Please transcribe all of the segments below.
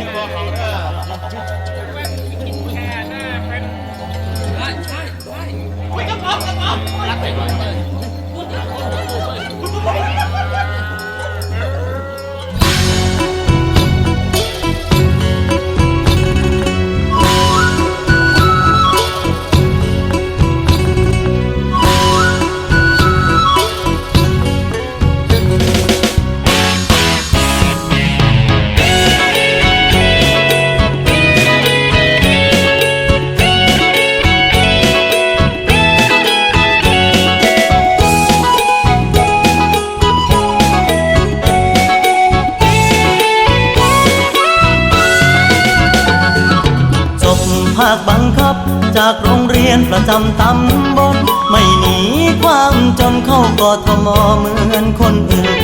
好的 จบภาคบังคับ จากโรงเรียนประจำตำบลไม่หนีความจนเข้ากอทมเหมือนคนอื่น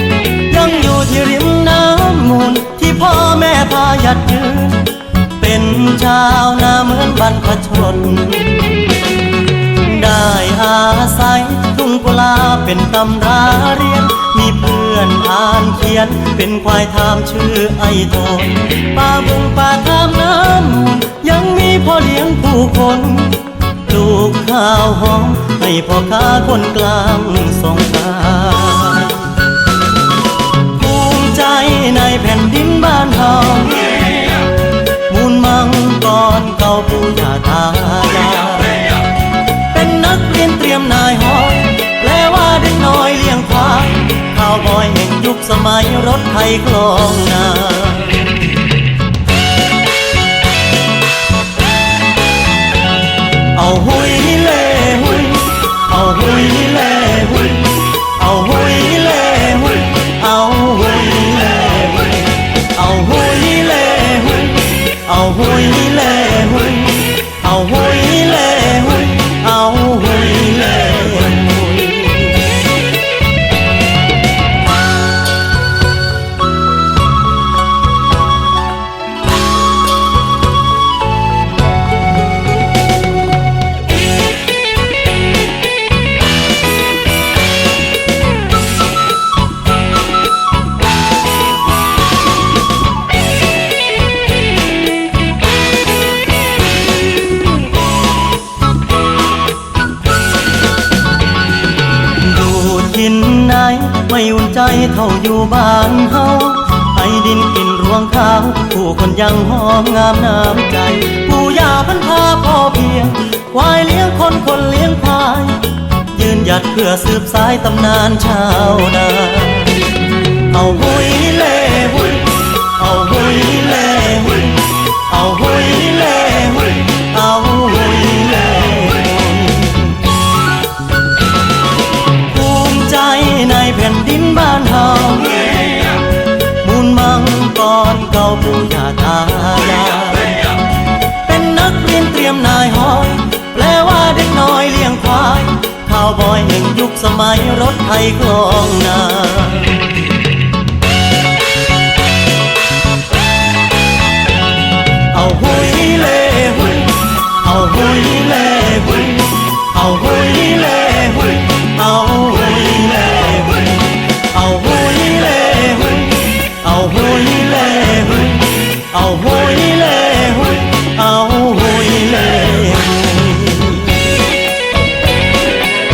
ยังอยู่ที่ริมน้ำมูลที่พ่อแม่พายัดยืน เป็นชาวนาเหมือนบรรพชน ได้อาศัยทุ่งกุลาเป็นตำราเรียน มีเพื่อนอ่านเขียน เป็นควายทามชื่อไอโทนป่าบุงป่าทามน้ำมูล เลี้ยงผู้คนปลูกข้าวหอมให้พ่อค้าคนกลางส่งขาภูมิใจในแผ่นดินบ้านเฮามูลมังกรเก่าปู่ย่าตายายเป็นนักเรียนเตรียมนายหอยแปลว่าเด็กน้อยเลี้ยงควายข้าวบอยแห่งยุคสมัยรถไทยคลองนา 回忆来。 ถิ่นไหนไม่อุ่นใจเท่าอยู่บ้านเฮาไอดินกินรวงข้าวผู้คนยังหอมงามน้ำใจ ผู้ยาพันพาพ่อเพียงควายเลี้ยงคนคนเลี้ยงควาย ยืนหยัดเพื่อสืบสายตำนานชาวนาเอาหุย ยุคสมัยรถไทยคลองนาเอาหุยเล่หุยเอาหุยเล่หุยเอาหุยเล่หุยเอาหุยเล่หุยเอาหุยเล่หุยเอาหุยเล่หุยเอาหุ